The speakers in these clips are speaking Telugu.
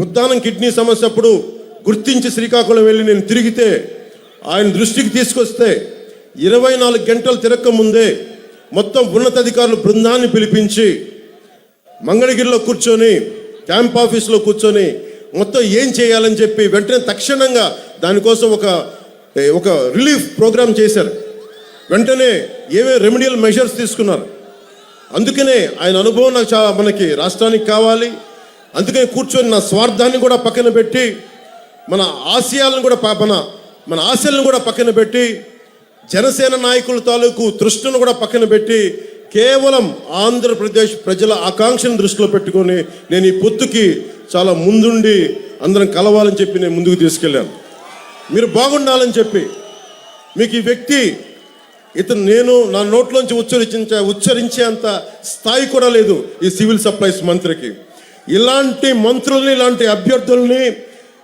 ఉద్దానం కిడ్నీ సమస్య అప్పుడు గుర్తించి శ్రీకాకుళం వెళ్ళి నేను తిరిగితే ఆయన దృష్టికి తీసుకొస్తే ఇరవై నాలుగు గంటలు తిరక్క ముందే మొత్తం ఉన్నతాధికారులు బృందాన్ని పిలిపించి మంగళగిరిలో కూర్చొని క్యాంప్ ఆఫీస్లో కూర్చొని మొత్తం ఏం చేయాలని చెప్పి వెంటనే తక్షణంగా దానికోసం ఒక ఒక రిలీఫ్ ప్రోగ్రామ్ చేశారు. వెంటనే ఏవే రెమెడియల్ మెజర్స్ తీసుకున్నారు. అందుకనే ఆయన అనుభవం నాకు చాలా మనకి రాష్ట్రానికి కావాలి. అందుకని కూర్చొని నా స్వార్థాన్ని కూడా పక్కన పెట్టి మన ఆశయాలను కూడా పాపన మన మన ఆశలను కూడా పక్కన పెట్టి జనసేన నాయకుల తాలూకు తృష్ణను కూడా పక్కన పెట్టి కేవలం ఆంధ్రప్రదేశ్ ప్రజల ఆకాంక్షను దృష్టిలో పెట్టుకొని నేను ఈ పొత్తుకి చాలా ముందుండి అందరం కలవాలని చెప్పి నేను ముందుకు తీసుకెళ్ళాను. మీరు బాగుండాలని చెప్పి మీకు ఈ వ్యక్తి ఇతను నేను నా నోట్లోంచి ఉచ్చరించే ఉచ్చరించేంత స్థాయి కూడా లేదు ఈ సివిల్ సప్లైస్ మంత్రికి. ఇలాంటి మంత్రుల్ని ఇలాంటి అభ్యర్థుల్ని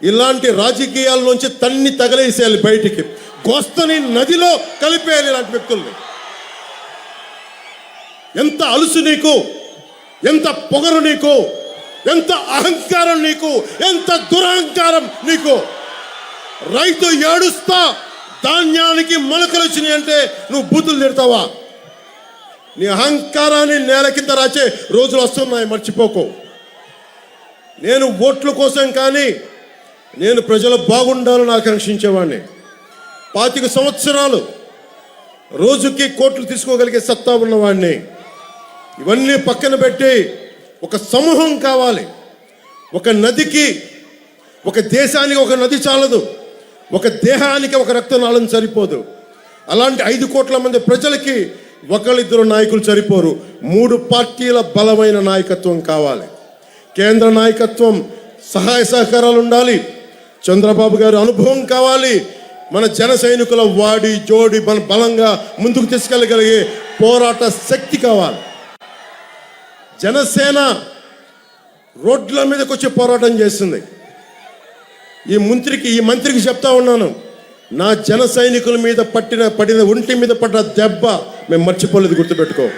ఇలాంటి రాజకీయాల్లోంచి తన్ని తగలేసేయాలి బయటికి. గోస్తని నదిలో కలిపేయాలి ఇలాంటి వ్యక్తుల్ని. ఎంత అలుసు నీకు ఎంత పొగరు నీకు ఎంత అహంకారం నీకు ఎంత దురహంకారం నీకు. రైతు ఏడుస్తా ధాన్యానికి మొలకలు వచ్చినాయి అంటే నువ్వు బూతులు తిడతావా? నీ అహంకారాన్ని నేల కింద రాచే రోజులు వస్తున్నాయి మర్చిపోకు. నేను ఓట్ల కోసం కానీ నేను ప్రజలు బాగుండాలని ఆకాంక్షించేవాడిని పాతిక సంవత్సరాలు రోజుకి కోట్లు తీసుకోగలిగే సత్తా ఉన్నవాడిని ఇవన్నీ పక్కన పెట్టి ఒక సమూహం కావాలి. ఒక నదికి ఒక దేశానికి ఒక నది చాలదు. ఒక దేహానికి ఒక రక్తనాళం సరిపోదు. అలాంటి ఐదు కోట్ల మంది ప్రజలకి ఒకళ్ళిద్దరు నాయకులు సరిపోరు. మూడు పార్టీల బలమైన నాయకత్వం కావాలి. కేంద్ర నాయకత్వం సహాయ సహకారాలు ఉండాలి. చంద్రబాబు గారు అనుభవం కావాలి. మన జన సైనికుల వాడి జోడి మన బలంగా ముందుకు తీసుకెళ్ళగలిగే పోరాట శక్తి కావాలి. జనసేన రోడ్ల మీదకి వచ్చి పోరాటం చేస్తుంది ఈ మంత్రికి ఈ మంత్రికి చెప్తా ఉన్నాను. నా జన సైనికుల మీద పట్టిన పడిన ఒంటి మీద పడ్డ దెబ్బ మేము మర్చిపోలేదు గుర్తుపెట్టుకో.